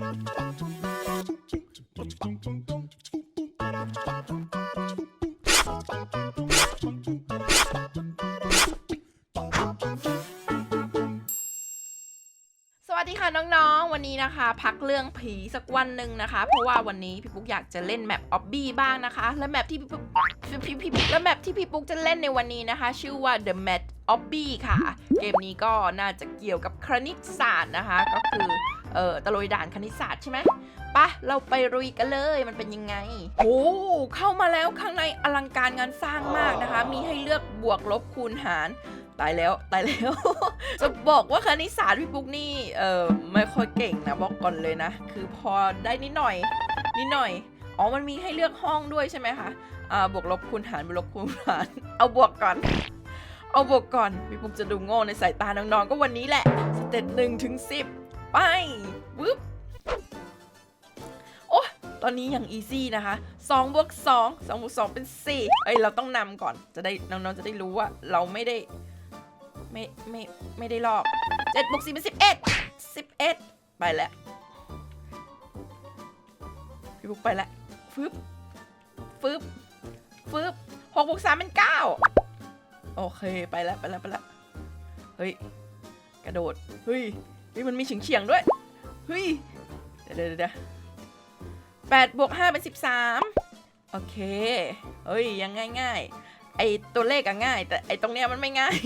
สวัสดีค่ะน้องๆ วันนี้นะคะ พักเรื่องผีสักวันหนึ่งนะคะ เพราะว่าวันนี้พี่ปุ๊กอยากจะเล่นแมปออบบี้บ้างนะคะ และแมปที่พี่ปุ๊กพี่พี่และแมปที่พี่ปุ๊กจะเล่นในวันนี้นะคะ ชื่อว่า The Map Obby ค่ะ เกมนี้ก็น่าจะเกี่ยวกับคณิตศาสตร์นะคะ ก็คือ เออตะลุยด่านคณิตศาสตร์ใช่ไหมปะเราไปรุยกันเลยมันเป็นยังไงโอ้เข้ามาแล้วข้างในอลังการงานสร้างมากนะคะ มีให้เลือกบวกลบคูณหารตายแล้วตายแล้ว จะบอกว่าคณิตศาสตร์พี่ปุ๊กนี่เออไม่ค่อยเก่งนะบอกก่อนเลยนะ คือพอได้นิดหน่อย นิดหน่อยอ๋อมันมีให้เลือกห้องด้วยใช่ไหมคะอ่าบวกลบคูณหารบวกลบคูณหารเอาบวกก่อน เอาบวกก่อนพี่ปุ๊กจะดูโง่ในสายตาน้องๆก็วันนี้แหละสเต็ปหนึ่งถึงสิบ ไปวึบโอ้ตอนนี้อย่างอีซี่นะคะ2บวก2 2บวก2เป็น 4 เอ้ย เราต้องนำก่อนจะได้น้องๆจะได้รู้ว่าเราไม่ได้ ไม่ไม่ไม่ได้ลอกเจ็ดบวกสี่เป็นสิบเอ็ดสิบเอ็ดไปแล้ว พี่บุ๊กไปแล้วฟึบฟึบฟึบหกบวกสามเป็นเก้าโอเค ไปแล้ว ไปแล้ว ไปแล้ว เฮ้ย กระโดด เฮ้ย เฮ้ยมันมีเฉียงเฉียงๆด้วยเฮ้ยเดี๋ยวเดี๋ยวเดี๋ยวแปดบวกห้าเป็นสิบสามโอเคเฮ้ยยังง่ายง่ายๆไอตัวเลขอะง่าย แต่ไอตรงเนี้ยมันไม่ง่าย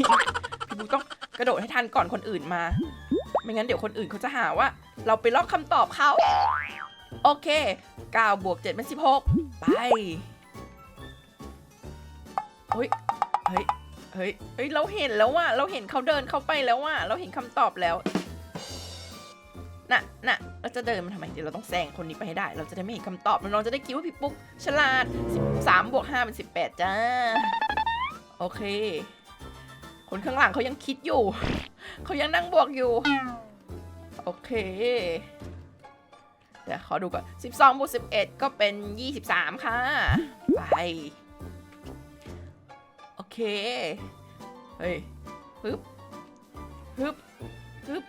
พี่บุ๊กต้องกระโดดให้ทันก่อนคนอื่นมา ไม่งั้นเดี๋ยวคนอื่นเขาจะหาว่า เราไปลอกคำตอบเขา โอเค9บวก7เป็น16 ไป เฮ้ย เฮ้ย เฮ้ย เฮ้ย เราเห็นแล้วว่า เราเห็นเขาเดินเข้าไปแล้วว่า เราเห็นคำตอบแล้ว น่ะน่ะเราจะเดินมาทำไมเดี๋ยวเราต้องแซงคนนี้ไปให้ได้ เราจะได้ไม่เห็นคำตอบน้องๆจะได้คิดว่าพี่ปุ๊กฉลาด 13บวก5เป็น18 จ้า โอเค คนข้างหลังเขายังคิดอยู่ เขายังนั่งบวกอยู่ โอเค เดี๋ยวขอดูก่อน 12บวก11 ก็เป็น 23 ค่ะ ไป โอเค เฮ้ย ฮึบ ฮึบ ฮึบ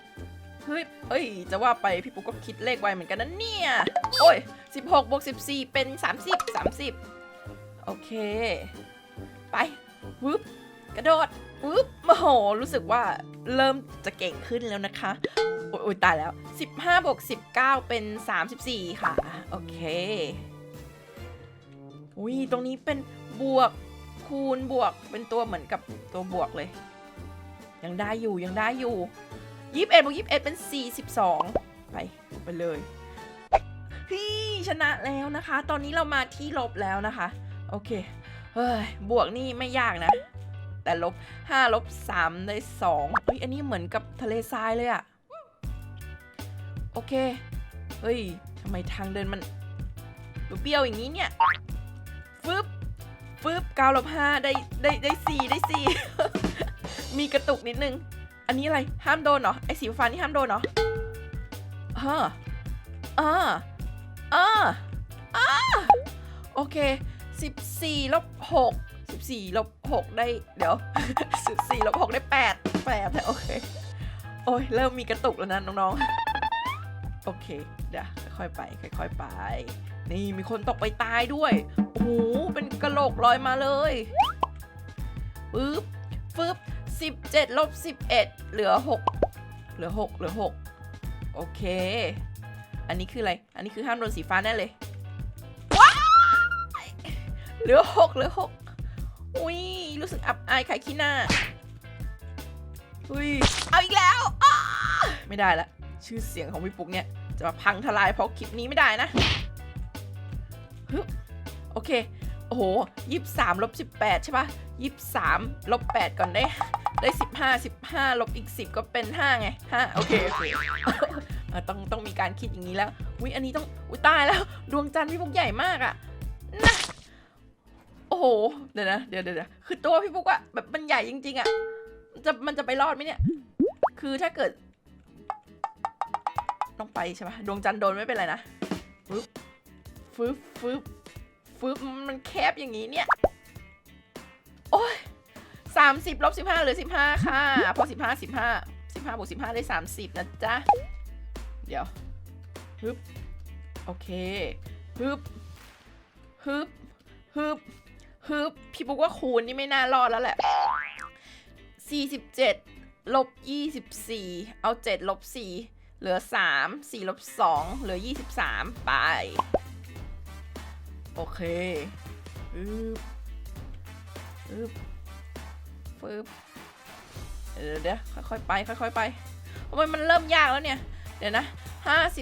ฮึบเอ้ย จะว่าไปพี่ปุ๊กก็คิดเลขไวเหมือนกันนะเนี่ย โอ้ย 16บวก14 เป็น 30 30 โอเค ไปวึบกระโดดปุ๊บโอ้โห รู้สึกว่าเริ่มจะเก่งขึ้นแล้วนะคะ โอยอยตายแล้ว 15บวก19 เป็น 34 ค่ะ โอเคอุ้ยตรงนี้เป็นบวกคูณบวกเป็นตัวเหมือนกับตัวบวกเลย ยังได้อยู่ยังได้อยู่ 21บเอ็ดบวก21เอ็ดเป็น42ไปไปเลย พี่ชนะแล้วนะคะ ตอนนี้เรามาที่ลบแล้วนะคะ โอเค เฮ้ย บวกนี่ไม่ยากนะ แต่ลบ5ลบ3ได้2เฮ้ย อันนี้เหมือนกับทะเลทรายเลยอะโอเค เฮ้ยทำไมทางเดินมันดูเปี้ยวอย่างนี้เนี่ย ฟึบฟึบ9ลบ5ได้ได้ได้4ได้สี่มีกระตุกนิดนึง อันนี้อะไร ห้ามโดนเหรอ ไอสีฟ้านี่ห้ามโดนเหรออ่าอ่าอ่าอ่าโอเค14ลบ6 14ลบ6ได้ เดี๋ยว14ลบ6ได้8 8โอเค โอ้ย เริ่มมีกระตุกแล้วนะน้องๆ โอเค เดี๋ยวค่อยๆไป ค่อยๆไป นี่มีคนตกไปตายด้วย โอ้โห เป็นกระโหลกลอยมาเลยปึ๊บฟึบ 17ลบ11 เหลือ 6 เหลือ 6 เหลือ 6 โอเค อันนี้คืออะไร อันนี้คือห้ามโดนสีฟ้าแน่เลยเหลือ 6 เหลือ 6 อุ้ย รู้สึกอับอายขายขี้หน้า อุ้ย เอาอีกแล้ว ไม่ได้ละ ชื่อเสียงของพี่ปุ๊กเนี่ย จะมาพังทลายเพราะคลิปนี้ไม่ได้นะโอเค โอ้โหยี่สามลบสิบแปดใช่ปะยี่สามลบแปดก่อนได้ ได้สิบห้าสิบห้าลบอีกสิบก็เป็นห้าไงห้าโอเค โอเคต้องต้องมีการคิดอย่างนี้แล้วอุ้ยอันนี้ต้องอุ้ยตายแล้ว ดวงจันทร์พี่ปุ๊กใหญ่มากอะนะโอ้โห เดี๋ยวนะ เดี๋ยวเดี๋ยวคือตัวพี่ปุ๊กอะแบบมันใหญ่จริงๆอะมันจะมันจะไปรอดไหมเนี่ย คือถ้าเกิด ต้องไปใช่ปะดวงจันทร์โดนไม่เป็นไรนะฟึบฟึบฟึบฟึบมันแคบอย่างนี้เนี่ย สามสิบลบสิบห้าเหลือสิบห้าค่ะพอสิบห้าสิบห้าสิบห้าบวกสิบห้าได้สามสิบนะจ๊ะ เดี๋ยวฮึบโอเคฮึบฮึบฮึบฮึบพี่ปุ๊กว่าคูณนี่ไม่น่ารอดแล้วแหละ47ลบ24เอา7ลบ4เหลือ3 4ลบ2เหลือ23ไป โอเคฮึบฮึบ ฟึบเดี๋ยวเดี๋ยวค่อยๆไปค่อยๆไปทำไมมันเริ่มยากแล้วเนี่ย เดี๋ยวนะ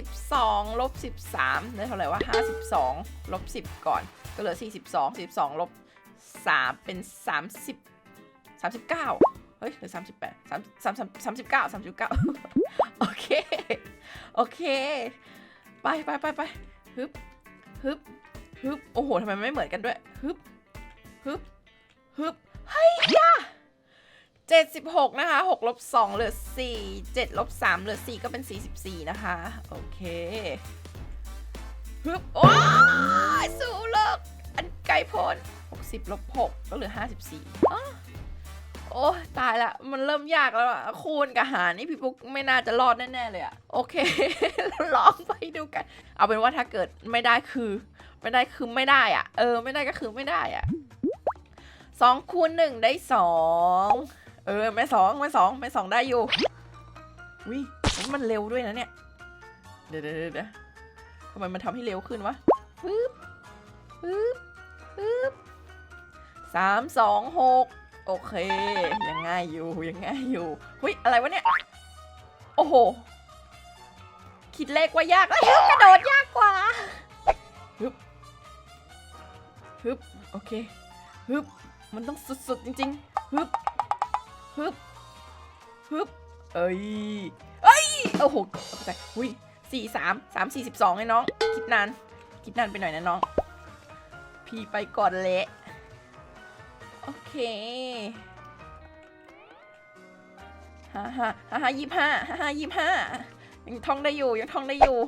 52ลบ13ได้เท่าไหร่วะ52ลบ10ก่อน ก็เหลือ42 42ลบ3เป็น30 39เฮ้ยเหลือ38 3 3 39 39โอเค โอเค ไปไปไปไปฮึบฮึบฮึบโอ้โหทำไมไม่เหมือนกันด้วยฮึบฮึบฮึบเฮ้ยยะ 76 นะคะ6ลบ2เหลือ 4 7ลบ3เหลือ 4 ก็เป็น 44 นะคะ โอเคฮึบโอ้ยสู้เลิกอันไกลพ้น60ลบ6ก็เหลือ 54อ้อโอ้ตายละ มันเริ่มยากแล้วอะคูณกับหารนี่พี่ปุ๊กไม่น่าจะรอดแน่ๆเลยอะโอเคลองไปดูกัน เอาเป็นว่าถ้าเกิดไม่ได้คือ ไม่ได้คือไม่ได้อะเออ ไม่ได้ก็คือไม่ได้อะสองคูณหนึ่งได้สอง เออไม่สองไม่สองไม่สองได้อยู่วิมันเร็วด้วยนะเนี่ย เดี๋ยวเดี๋ยวเดี๋ยวทำไมมันทำให้เร็วขึ้นวะปึ๊บปึ๊บปึ๊บสามสองหกโอเค ยังง่ายอยู่ยังง่ายอยู่หุยอะไรวะเนี่ย โอ้โห คิดเลขว่ายากแล้วกระโดดยากกว่าฮึบฮึบโอเคฮึบมันต้องสุดๆจริงๆฮึบ ฮึบฮึบเอ้ย เอ้ย โอ้โหเข้าใจหุยสี่สามสามสี่สิบสองไอ้น้อง คิดนาน คิดนานไปหน่อยนะน้อง พี่ไปก่อนเละโอเคฮ่าฮ่าฮ่าฮ่ายี่ห้าฮ่าฮ่ายี่ห้ายังท่องได้อยู่ ยังท่องได้อยู่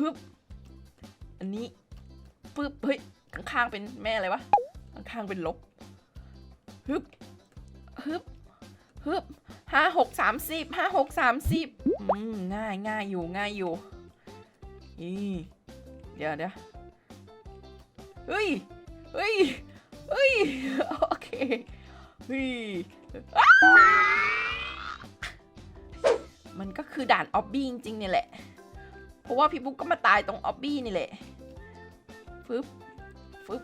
ฮึบอันนี้ปึ๊บ เฮ้ย ข้างๆเป็นแม่อะไรวะ ข้างๆเป็นลบ ฮึบฮึบฮึบห้าหกสามสิบห้าหกสามสิบอืมง่ายง่ายอยู่ง่ายอยู่อีเดี๋ยวเดี๋ยวเฮ้ยเฮ้ยเฮ้ยโอเคเฮ้ยมันก็คือด่านออบบี้จริงๆเนี่ยแหละ เพราะว่าพี่บุ๊กก็มาตายตรงออบบี้นี่แหละฟึบฟึบ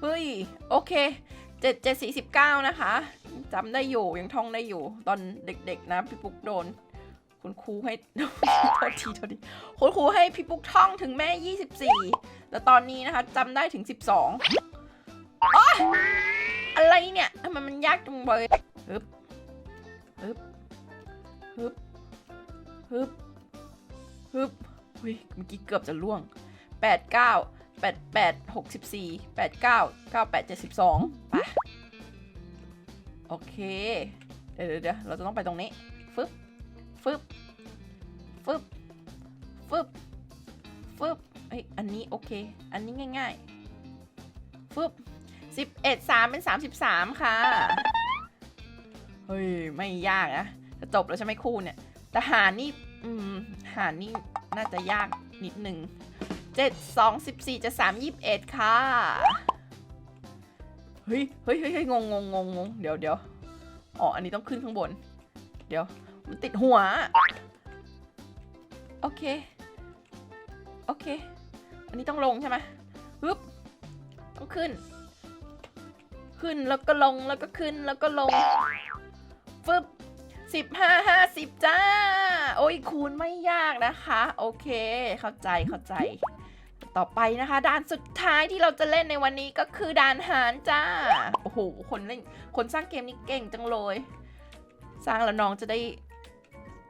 เฮ้ย โอเค เจ็ดเจ็ดสี่สิบเก้านะคะจำได้อยู่ยังท่องได้อยู่ ตอนเด็กๆนะพี่ปุ๊กโดน คุณครูให้โทษทีโทษทีคุณครูให้พี่ปุ๊กท่องถึงแม่ยี่สิบสี่แต่ตอนนี้นะคะจำได้ถึงสิบสองอะไรเนี่ยทำไมมันยากจังเลยฮึบฮึบฮึบฮึบฮึบเฮ้ยเมื่อกี้เกือบจะล่วงแปดเก้า แปดแปดหกสิบสี่แปดเก้าเก้าแปดเจ็ดสิบสองไปโอเค เดี๋ยวเดี๋ยวเราจะต้องไปตรงนี้ ฟึบ ฟึบ ฟึบ ฟึบ ฟึบเอ้ย อันนี้โอเค อันนี้ง่ายๆ ฟึบสิบเอ็ดสามเป็นสามสิบสามค่ะ เฮ้ย ไม่ยากนะ จะจบแล้วใช่ไหมคู่เนี่ย แต่หารนี่ อืม หารนี่น่าจะยากนิดนึง เจ็ดสองสิบสี่จะสามยี่สิบเอ็ดค่ะ เฮ้ยเฮ้ยเฮ้ยงงงงงงงเดี๋ยวเดี๋ยวอ๋อ อันนี้ต้องขึ้นข้างบน เดี๋ยว มันติดหัว โอเค โอเค อันนี้ต้องลงใช่ไหมปึ๊บต้องขึ้น ขึ้นแล้วก็ลงแล้วก็ขึ้นแล้วก็ลง ฟึบสิบห้าห้าสิบจ้า โอ้ยคูณไม่ยากนะคะ โอเค เข้าใจเข้าใจ ต่อไปนะคะ ด่านสุดท้ายที่เราจะเล่นในวันนี้ก็คือด่านหารจ้า โอ้โห คนเล่น คนสร้างเกมนี้เก่งจังเลย สร้างแล้วน้องจะได้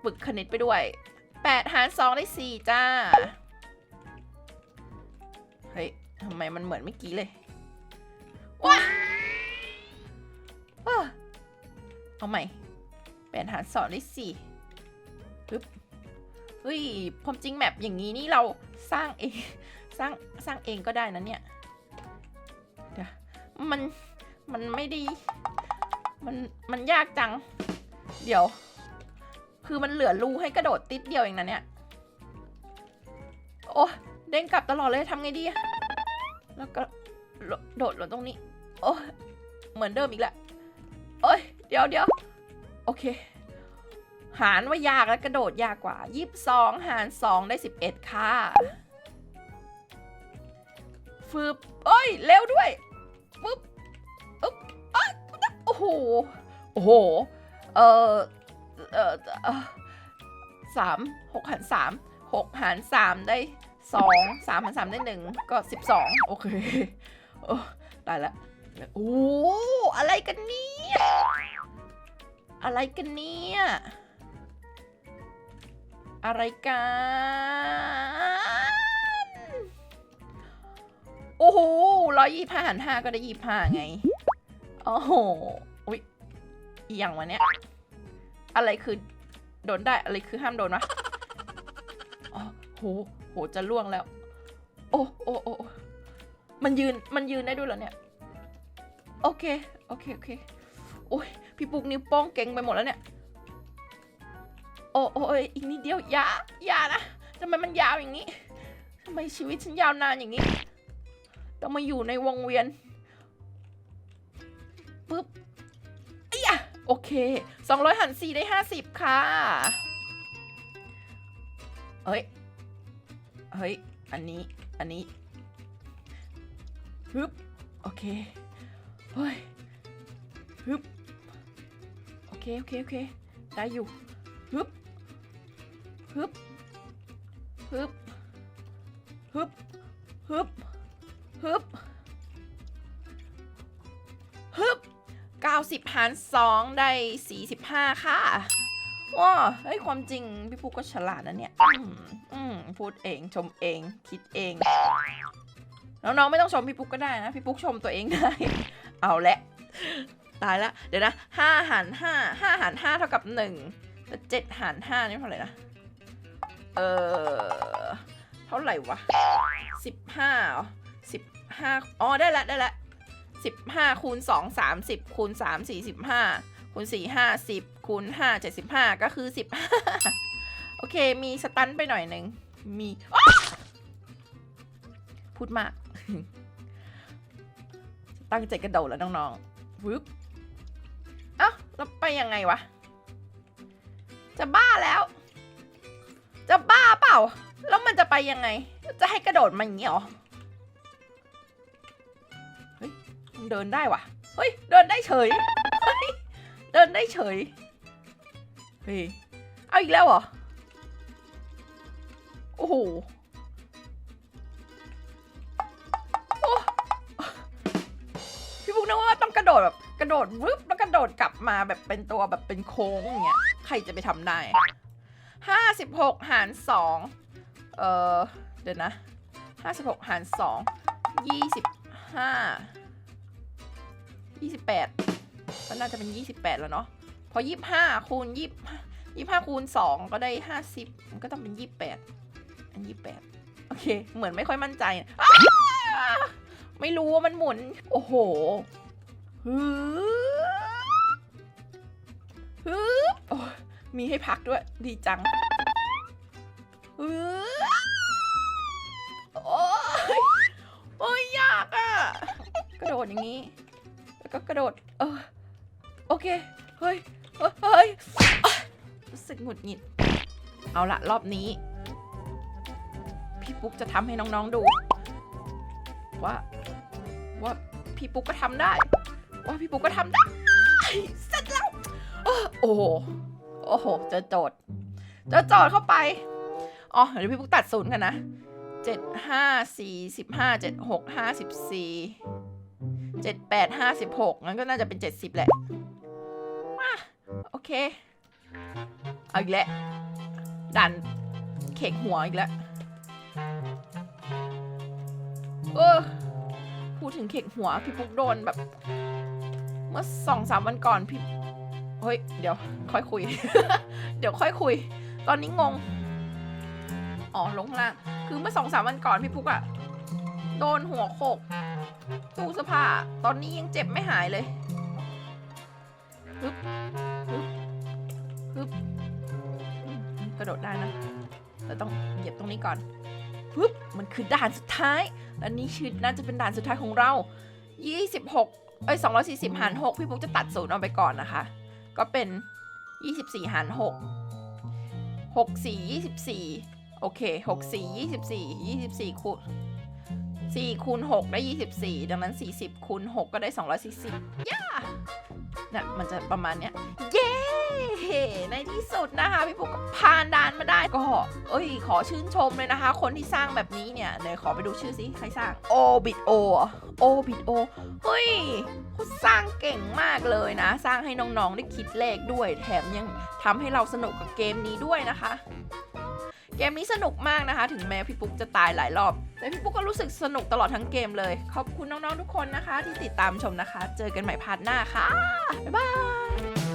ฝึกคณิตไปด้วย 8 หาร 2 ได้ 4 จ้า เฮ้ยทำไมมันเหมือนเมื่อกี้เลย ว้าว้าเอาใหม่ 8 หาร 2 ได้ 4ปึ๊บเฮ้ยความจริงแมปอย่างนี้นี่เราสร้างเอง สร้างสร้างเองก็ได้นะเนี่ยเดี๋ยวมันมันไม่ดี มันมันยากจัง เดี๋ยว คือมันเหลือรูให้กระโดดติดเดียวเองนะเนี่ย โอ้เด้งกลับตลอดเลยทำไงดีแล้วก็โดดลงตรงนี้ โอ้เหมือนเดิมอีกแล้วโอ้ยเดี๋ยวเดี๋ยวโอเค หารว่ายากแล้วกระโดดยากกว่ายี่สิบสองหารสองได้สิบเอ็ดค่ะ ฟืบเอ้ย เร็วด้วยปึ๊บปึ๊บอ้ยโอ้โห โอ้โห เออเออเออสามหกหารสามหกหารสามได้สองสามหารสามได้หนึ่งก็สิบสองโอเคโอ้ตายละโอ้อะไรกันเนี่ยอะไรกันเนี่ยอะไรกัน โอ้โหร้อยยี่ห้าหันห้าก็ได้ยี่ห้าไง โอ้โหอุ๊ยอีหยังวะเนี่ยอะไรคือโดนได้อะไรคือห้ามโดนวะโอ๋อโห โห จะล่วงแล้ว โอ้โอ้โอ้มันยืน มันยืนได้ด้วยเหรอเนี่ย โอเค โอเค โอเค โอ้ย พี่ปุกนิ้วโป้งเก่งไปหมดแล้วเนี่ย โอ้โอ้ยอีกนิดเดียว ยายานะทำไมมันยาวอย่างนี้ทำไมชีวิตฉันยาวนานอย่างนี้ ต้องมาอยู่ในวงเวียนปึ๊บไอ้ยะโอเคสองร้อยหันสี่ได้ห้าสิบค่ะ เฮ้ย เฮ้ย อันนี้ อันนี้ฮึบ โอเค เฮ้ยฮึบ โอเค โอเค โอเค ได้อยู่ฮึบฮึบฮึบฮึบ หารสองได้สี่สิบห้าค่ะว้าเฮ้ย ความจริง พี่ปุ๊กก็ฉลาดนะเนี่ยอืมอืมพูดเองชมเอง คิดเองน้องๆไม่ต้องชมพี่ปุ๊กก็ได้นะ พี่ปุ๊กชมตัวเองได้ เอาละ ตายละ เดี๋ยวนะห้าหารห้าห้าหารห้าเท่ากับหนึ่งแต่เจ็ดหารห้านี่เท่าไหร่นะ เออ เท่าไหร่วะสิบห้าสิบห้าอ๋อ ได้ละ ได้ละ สิบห้าคูณสองสามสิบคูณสามสี่สิบห้าคูณสี่ห้าสิบคูณห้าเจ็ดสิบห้าก็คือสิบห้าโอเค มีสตันไปหน่อยหนึ่งมีพูดมากตั้งใจกระโดดแล้วน้องๆวึบเอ้าแล้วไปยังไงวะ จะบ้าแล้ว จะบ้าเปล่า แล้วมันจะไปยังไง จะให้กระโดดมาอย่างนี้หรอ เดินได้วะเฮ้ย เดินได้เฉย เฮ้ย เดินได้เฉย เฮ้ย เอาอีกแล้วเหรอ โอ้โหพี่บุ๊กนึกว่าต้องกระโดดแบบกระโดดวึบแล้วกระโดดกลับมาแบบเป็นตัวแบบเป็นโค้งอย่างเงี้ย ใครจะไปทำได้ห้าสิบหกหารสองเออเดี๋ยวนะห้าสิบหกหารสองยี่สิบห้า ยี่สิบแปดก็น่าจะเป็นยี่สิบแปดแล้วเนาะพอยี่สิบห้าคูณยี่ยี่ห้าคูณสองก็ได้ห้าสิบมันก็ต้องเป็นยี่สิบแปดอันยี่สิบแปดโอเค เหมือนไม่ค่อยมั่นใจ ไม่รู้ว่ามันหมุน โอ้โหฮึบฮึบโอ้ยมีให้พักด้วย ดีจังฮึโอ้ยโอ้ยยากอะกระโดดอย่างนี้ ก็กระโดด เออ โอเค เฮ้ย เฮ้ย รู้สึกหงุดหงิด เอาละรอบนี้ พี่ปุ๊กจะทำให้น้องๆดู ว่า ว่าพี่ปุ๊กก็ทำได้ ว่าพี่ปุ๊กก็ทำได้ เสร็จแล้ว โอ้โห โอ้โหเจอโจทย์เจอโจทย์เข้าไป อ๋อ เดี๋ยวพี่ปุ๊กตัดศูนย์กันนะเจ็ดห้าสี่สิบห้าเจ็ดหกห้าสิบสี่ เจ็ดแปดห้าสิบหกงั้นก็น่าจะเป็นเจ็ดสิบแหละมาโอเค เอาอีกแล้วดันเข่งหัวอีกแล้วเออพูดถึงเข่งหัวพี่ปุ๊กโดนแบบ เมื่อสองสามวันก่อนพี่เฮ้ย เดี๋ยว ค่อยคุย เดี๋ยวค่อยคุย ตอนนี้งง อ๋อลงล่าง คือเมื่อสองสามวันก่อนพี่ปุ๊กอะ โดนหัวโขกตู้เสื้อผ้า ตอนนี้ยังเจ็บไม่หายเลยฮึบฮึบฮึบระโดดได้นะเราต้องเหยียบตรงนี้ก่อนปึ๊บมันคือด่านสุดท้าย และนี่คือน่าจะเป็นด่านสุดท้ายของเรา 26 เอ้ย 240 หาร 6 พี่ปุ๊กจะตัดศูนย์ออกไปก่อนนะคะ ก็เป็น 24 หาร 6 6 4 24 โอเค 6 4 24 24คูณ 4คูณ6ได้ 24 ดังนั้น 40คูณ6ก็ได้ 240ย่าน่ะมันจะประมาณเนี้ย เย้ ในที่สุดนะคะ พี่ปุ๊กก็ผ่านด่านมาได้ก็ เอ้ย ขอชื่นชมเลยนะคะ คนที่สร้างแบบนี้เนี่ยเดี๋ยวขอไปดูชื่อสิใครสร้างโอบิดโอโอบิดโอเฮ้ยเขาสร้างเก่งมากเลยนะ สร้างให้น้องๆได้คิดเลขด้วย แถมยังทำให้เราสนุกกับเกมนี้ด้วยนะคะ เกมนี้สนุกมากนะคะ ถึงแม้พี่ปุ๊กจะตายหลายรอบ แต่พี่ปุ๊กก็รู้สึกสนุกตลอดทั้งเกมเลย ขอบคุณน้องๆทุกคนนะคะ ที่ติดตามชมนะคะ เจอกันใหม่พาร์ทหน้าค่ะ บ๊ายบาย